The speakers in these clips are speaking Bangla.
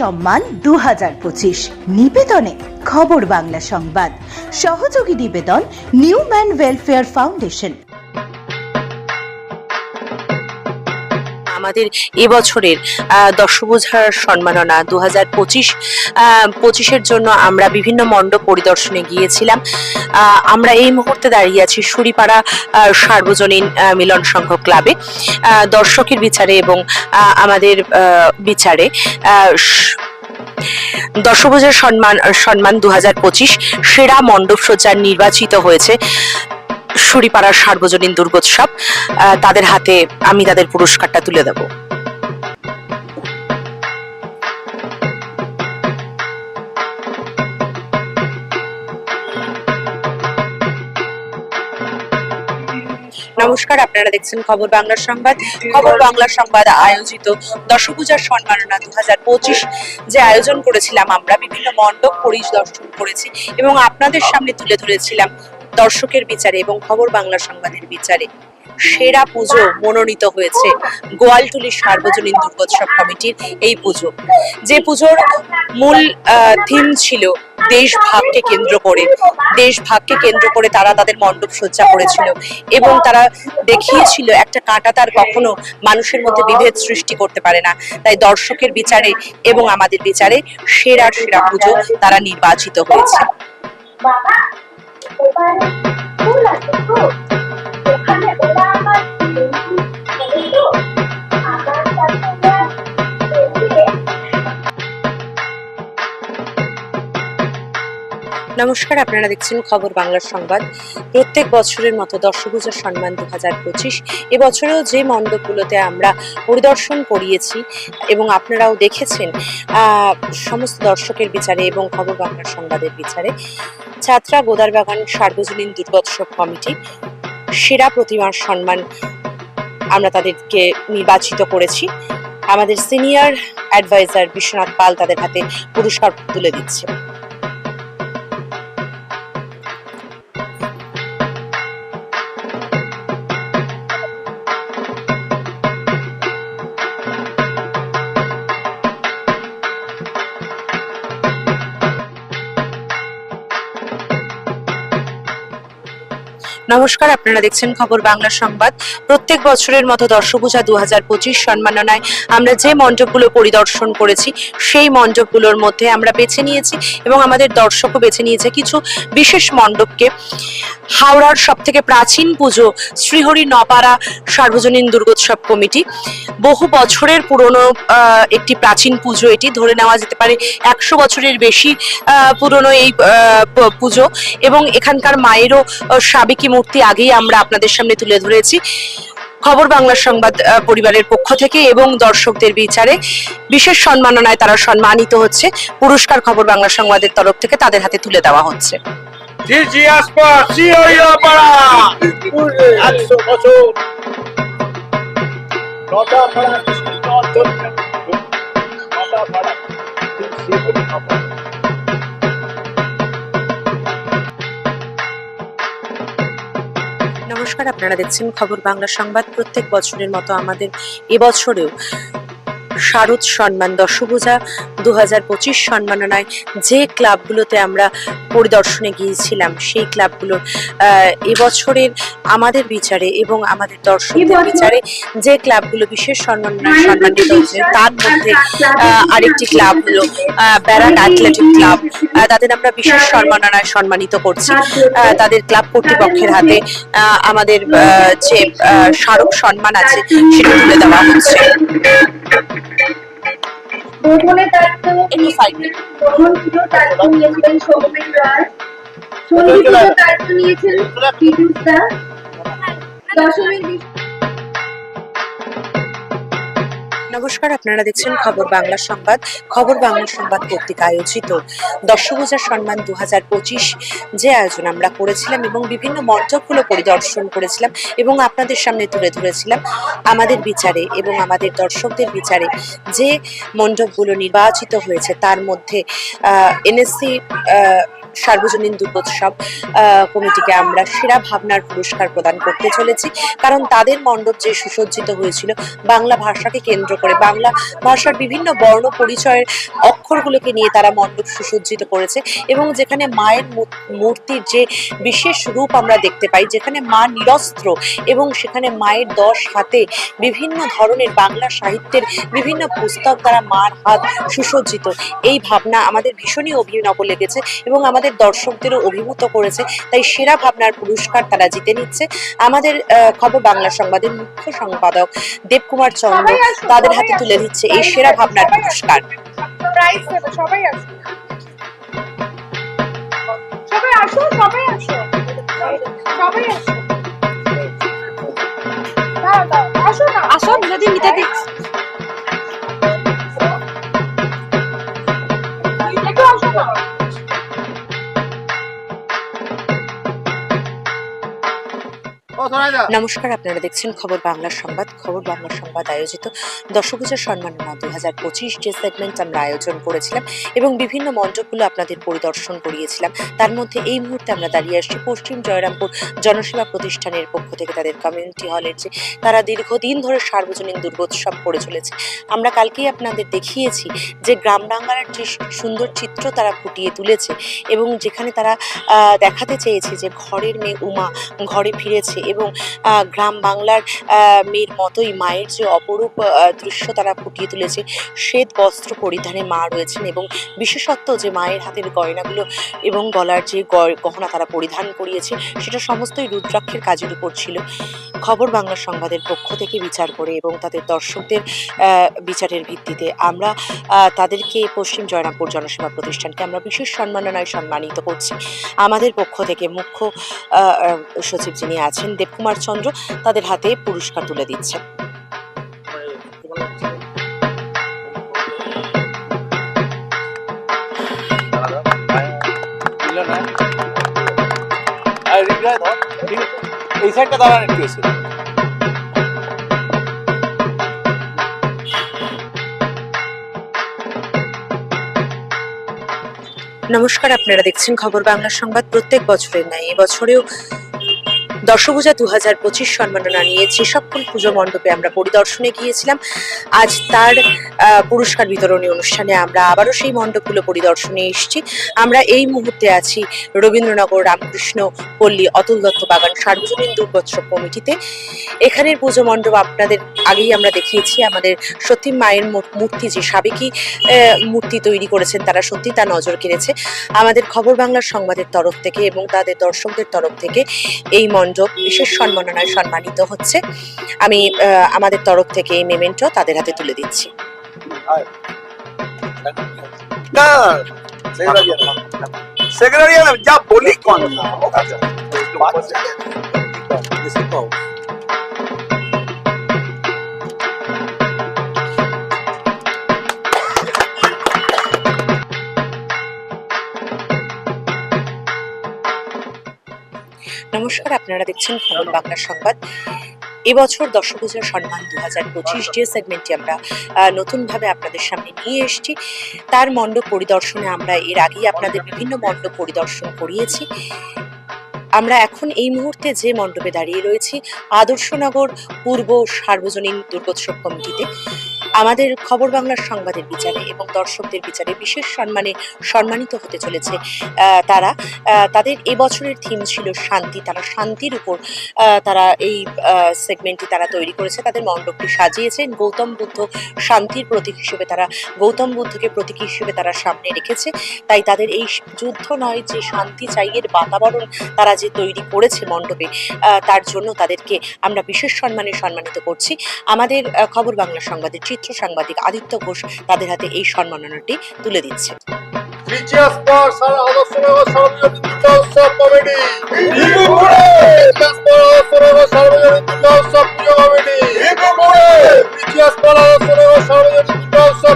সম্মান দু হাজার পঁচিশ। নিবেদনে খবর বাংলা সংবাদ। সহযোগী নিবেদন নিউ ম্যান ওয়েলফেয়ার ফাউন্ডেশন। আমাদের এবছরের দশভূজার সম্মাননা। দু হাজার পঁচিশ পঁচিশের জন্য আমরা বিভিন্ন মণ্ডপ পরিদর্শনে গিয়েছিলাম। আমরা এই মুহূর্তে দাঁড়িয়ে আছি সুরিপাড়া সার্বজনীন মিলন সংঘ ক্লাবে। দর্শকের বিচারে এবং আমাদের বিচারে স- সম্মান সম্মান দু সেরা মণ্ডপ সজ্জার নির্বাচিত হয়েছে। সুরিপাড়ার সার্বজনীন দুর্গোৎসব তাদের হাতে আমি তাদের পুরস্কারটা তুলে দেব। নমস্কার, আপনারা দেখছেন খবর বাংলার সংবাদ। খবর বাংলার সংবাদ আয়োজিত দশপূজার সম্মাননা দু হাজার পঁচিশ যে আয়োজন করেছিলাম আমরা, বিভিন্ন মণ্ডপ পরিদর্শন করেছি এবং আপনাদের সামনে তুলে ধরেছিলাম দর্শকের বিচারে এবং খবর বাংলা সংবাদের বিচারে। সেরা পুজো মনোনীত হয়েছে গোয়ালটুলি সার্বজনীন দুর্গোৎসব কমিটির এই পুজো। যে পুজোর মূল থিম ছিল দেশ ভাগকে কেন্দ্র করে। দেশ ভাগকে কেন্দ্র করে তারা তাদের মণ্ডপ সজ্জা করেছিল এবং তারা দেখিয়েছিল একটা কাঁটা তার কখনো মানুষের মধ্যে বিভেদ সৃষ্টি করতে পারে না। তাই দর্শকের বিচারে এবং আমাদের বিচারে সেরা সেরা পুজো তারা নির্বাচিত হয়েছে। নমস্কার, আপনারা দেখছেন খবর বাংলার সংবাদ। প্রত্যেক বছরের মতো দর্শপূজার সম্মান দু হাজার পঁচিশ এবছরেও যে মণ্ডপগুলোতে আমরা পরিদর্শন করিয়েছি এবং আপনারাও দেখেছেন সমস্ত দর্শকের বিচারে এবং খবর বাংলার সংবাদের বিচারে ছাত্রা গোদারবাগান সার্বজনীন দুর্গোৎসব কমিটি সেরা প্রতিমার সম্মান আমরা তাদেরকে নির্বাচিত করেছি। আমাদের সিনিয়র অ্যাডভাইজার বিশ্বনাথ পাল তাদের হাতে পুরস্কার তুলে দিচ্ছে। নমস্কার, আপনারা দেখছেন খবর বাংলা সংবাদ। প্রত্যেক বছরের মতো দর্শপূজা দু হাজার পঁচিশ সম্মাননায় আমরা যে মণ্ডপগুলো পরিদর্শন করেছি, সেই মণ্ডপগুলোর মধ্যে আমরা বেছে নিয়েছি এবং আমাদের দর্শকও বেছে নিয়েছে কিছু বিশেষ মণ্ডপকে। হাওড়ার সব থেকে প্রাচীন পুজো শ্রীহরি নপাড়া সার্বজনীন দুর্গোৎসব কমিটি। বহু বছরের পুরনো একটি প্রাচীন পুজো এটি, ধরে নেওয়া যেতে পারে একশো বছরের বেশি পুরনো এই পুজো এবং এখানকার মায়েরও সাবেকি মূর্তি আগেই আমরা আপনাদের সামনে তুলে ধরেছি। খবর বাংলা সংবাদ পরিবারের পক্ষ থেকে এবং দর্শকদের বিচারে বিশেষ সম্মাননায় তারা সম্মানিত হচ্ছে। পুরস্কার খবর বাংলা সংবাদের তরফ থেকে তাদের হাতে তুলে দেওয়া হচ্ছে। নমস্কার। আপনারা দেখছেন খবর বাংলা সংবাদ। প্রত্যেক বছরের মতো আমাদের এবছরেও শারদ সম্মান দশভূজা দু হাজার পঁচিশ সম্মাননায় যে ক্লাবগুলোতে আমরা পরিদর্শনে গিয়েছিলাম সেই ক্লাবগুলোর আহ, এবছরের আমাদের বিচারে এবং আমাদের দর্শকদের বিচারে যে ক্লাবগুলো বিশেষ সম্মাননায় সম্মানিত হয়েছে তার মধ্যে আরেকটি ক্লাব হলো ব্যারাক অ্যাথলেটিক ক্লাব তাদের আমরা বিশেষ সম্মাননায় সম্মানিত করছি। আহ, তাদের ক্লাব কর্তৃপক্ষের হাতে আহ, আমাদের আহ, যে স্মারক সম্মান আছে সেটা তুলে দেওয়া হচ্ছে। ভ্রমণের দায়িত্ব ভ্রমণ পুজোর দায়িত্ব নিয়েছিলেন সৌমেন রায় সন্ধি পুজোর দায়িত্ব নিয়েছেন পীযুষ নমস্কার, আপনারা দেখছেন খবর বাংলা সংবাদ। খবর বাংলা সংবাদ কর্তৃক আয়োজিত দর্শপূজার সম্মান দু হাজার পঁচিশ যে আয়োজন আমরা করেছিলাম এবং বিভিন্ন মণ্ডপগুলো পরিদর্শন করেছিলাম এবং আপনাদের সামনে তুলে ধরেছিলাম, আমাদের বিচারে এবং আমাদের দর্শকদের বিচারে যে মণ্ডপগুলো নির্বাচিত হয়েছে তার মধ্যে এনএসসি সার্বজনীন দুর্গোৎসব কমিটিকে আমরা সেরা ভাবনার পুরস্কার প্রদান করতে চলেছি। কারণ তাদের মণ্ডপ যে সুসজ্জিত হয়েছিল, বাংলা ভাষাকে কেন্দ্র করে, বাংলা ভাষার বিভিন্ন বর্ণ পরিচয়ের অক্ষরগুলোকে নিয়ে তারা মণ্ডপ সুসজ্জিত করেছে এবং যেখানে মায়ের মূর্তির যে বিশেষ রূপ আমরা দেখতে পাই, যেখানে মা নিরস্ত্র এবং সেখানে মায়ের দশ হাতে বিভিন্ন ধরনের বাংলা সাহিত্যের বিভিন্ন পুস্তক দ্বারা মার হাত সুসজ্জিত। এই ভাবনা আমাদের ভীষণই অভিনব লেগেছে এবং আমাদের দর্শকদেরও অভিভূত করেছে। তাই সেরা ভাবনার পুরস্কার তারা জিতে নিচ্ছে। আমাদের খবর বাংলা সংবাদের মুখ্য সম্পাদক দেবকুমার চন্দ্র তাদের হাতে তুলে দিচ্ছে এই সেরা ভাবনার পুরস্কার। সবাই আসো সবাই আসো সবাই আসো সবাই আসো নমস্কার, আপনারা দেখছেন খবর বাংলা সংবাদ। খবর বাংলা সংবাদ আয়োজিত দশভূজা সম্মাননা দু হাজার পঁচিশ যে সেগমেন্ট আমরা আয়োজন করেছিলাম এবং বিভিন্ন মণ্ডপগুলো আপনাদের পরিদর্শন করিয়েছিলাম। তার মধ্যে এই মুহূর্তে আমরা দাঁড়িয়ে আসছি পশ্চিম জয়রামপুর জনসেবা প্রতিষ্ঠানের পক্ষ থেকে তাদের কমিউনিটি হলের যে তারা দীর্ঘদিন ধরে সার্বজনীন দুর্গোৎসব করে চলেছে। আমরা কালকেই আপনাদের দেখিয়েছি যে গ্রাম যে সুন্দর চিত্র তারা ফুটিয়ে তুলেছে এবং যেখানে তারা দেখাতে চেয়েছে যে ঘরের মেয়ে উমা ঘরে ফিরেছে এবং আহ, গ্রাম বাংলার মেয়ের মতোই মায়ের যে অপরূপ দৃশ্য তারা ফুটিয়ে তুলেছে শ্বেত বস্ত্র পরিধানে মা রয়েছেন এবং বিশেষত্ব যে মায়ের হাতের গয়নাগুলো এবং গলার যে গহনা তারা পরিধান করিয়েছে সেটা সমস্তই রুদ্রাক্ষের কাজের উপর ছিল। খবর বাংলা সংবাদের পক্ষ থেকে বিচার করে এবং তাদের দর্শকদের বিচারের ভিত্তিতে আমরা তাদেরকে পশ্চিম জয়রামপুর জনসেবা প্রতিষ্ঠানকে আমরা বিশেষ সম্মাননায় সম্মানিত করছি। আমাদের পক্ষ থেকে মুখ্য সচিব যিনি আছেন দেবকুমার চন্দ্র তাদের হাতে পুরস্কার তুলে দিচ্ছেন এই সাইডটা দাঁড়ান একটু এসে। নমস্কার আপনারা দেখছেন খবর বাংলা সংবাদ প্রত্যেক বছরের ন্যায়। এবছরেও দশভূজা দু হাজার পঁচিশ সম্মাননা নিয়ে সকল পুজো মণ্ডপে আমরা পরিদর্শনে গিয়েছিলাম। আজ তার পুরস্কার বিতরণী অনুষ্ঠানে আমরা আবারও সেই মণ্ডপগুলো পরিদর্শনে এসেছি। আমরা এই মুহূর্তে আছি রবীন্দ্রনগর রামকৃষ্ণ পল্লী অতুল দত্ত বাগান সার্বজনীন দুর্গোৎসব কমিটিতে। এখানের পুজো মণ্ডপ আপনাদের আগেই আমরা দেখিয়েছি আমাদের সত্যি মায়ের মূর্তি যে সাবেকি আহ, মূর্তি তৈরি করেছেন তারা সত্যি তা নজর কেড়েছে। আমাদের খবর বাংলার সংবাদের তরফ থেকে এবং তাদের দর্শকদের তরফ থেকে এই মণ্ডপ বিশেষ সম্মাননায় সম্মানিত হচ্ছে। আমি আহ, আমাদের তরফ থেকে এই মেমেন্টো তাদের হাতে তুলে দিচ্ছি। না সেক্রেটারিয়াল। যা বলি কোন নমস্কার, আপনারা দেখছেন খবর বাংলা সংবাদ। এবছর দশভূজার সম্মান দু হাজার পঁচিশ যে সেগমেন্টটি আমরা নতুনভাবে আপনাদের সামনে নিয়ে এসেছি, তার মণ্ডপ পরিদর্শনে আমরা এর আগেই আপনাদের বিভিন্ন মণ্ডপ পরিদর্শন করিয়েছি। আমরা এখন এই মুহূর্তে যে মণ্ডপে দাঁড়িয়ে রয়েছি, আদর্শনগর পূর্ব সার্বজনীন দুর্গোৎসব কমিটিতে। আমাদের খবর বাংলার সংবাদের বিচারে এবং দর্শকদের বিচারে বিশেষ সম্মানে সম্মানিত হতে চলেছে তারা তাদের এবছরের থিম ছিল শান্তি। তারা শান্তির উপর তারা এই সেগমেন্টটি তারা তৈরি করেছে। তাদের মণ্ডপটি সাজিয়েছেন গৌতম বুদ্ধ শান্তির প্রতীক হিসেবে তারা, গৌতম বুদ্ধকে প্রতীক হিসেবে তারা সামনে রেখেছে। তাই তাদের এই যুদ্ধ নয় যে শান্তি চাইয়ের বাতাবরণ তারা যে তৈরি করেছে মণ্ডপে তার জন্য তাদেরকে আমরা বিশেষ সম্মানে সম্মানিত করছি। আমাদের খবর বাংলা সংবাদের চিত্র সাংবাদিক আদিত্য ঘোষ তাদের হাতে এই সম্মাননাটি তুলে দিচ্ছে। পুজো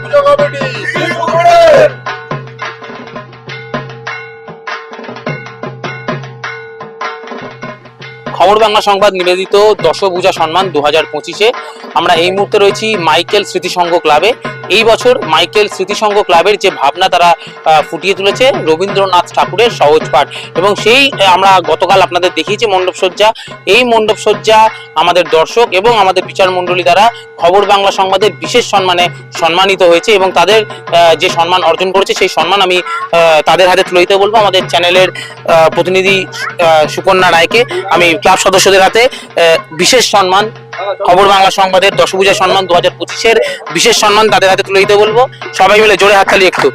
পুজো খবর বাংলা সংবাদ নিবেদিত দশভূজা সম্মান দু হাজার পঁচিশে। আমরা এই মুহূর্তে রয়েছি মাইকেল স্মৃতিসংঘ ক্লাবে। এই বছর মাইকেল স্মৃতিসংঘ ক্লাবের যে ভাবনা তারা ফুটিয়ে তুলেছে রবীন্দ্রনাথ ঠাকুরের সহজ পাঠ। এবং সেই আমরা গতকাল আপনাদের দেখিয়েছি মণ্ডপসজ্জা এই মণ্ডপসজ্জা আমাদের দর্শক এবং আমাদের বিচার মণ্ডলী দ্বারা খবর বাংলা সংবাদের বিশেষ সম্মানে সম্মানিত হয়েছে এবং তাদের যে সম্মান অর্জন করেছে সেই সম্মান আমি তাদের হাতে তুলে দিতে বলব। আমাদের চ্যানেলের প্রতিনিধি সুকন্যা রায়কে আমি ক্লাব সদস্যদের হাতে বিশেষ সম্মান খবর বাংলা সংবাদের দশভূজা সম্মান দু হাজার পঁচিশের বিশেষ সম্মান তাদের হাতে তুলে দিতে বলব। সবাই মিলে জোরে হাততালি একটু।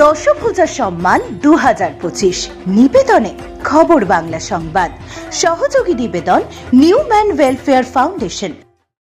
দশভূজা সম্মান দু হাজার পঁচিশ। নিবেদনে খবর বাংলা সংবাদ। সহযোগী নিবেদন নিউ ম্যান ওয়েলফেয়ার ফাউন্ডেশন।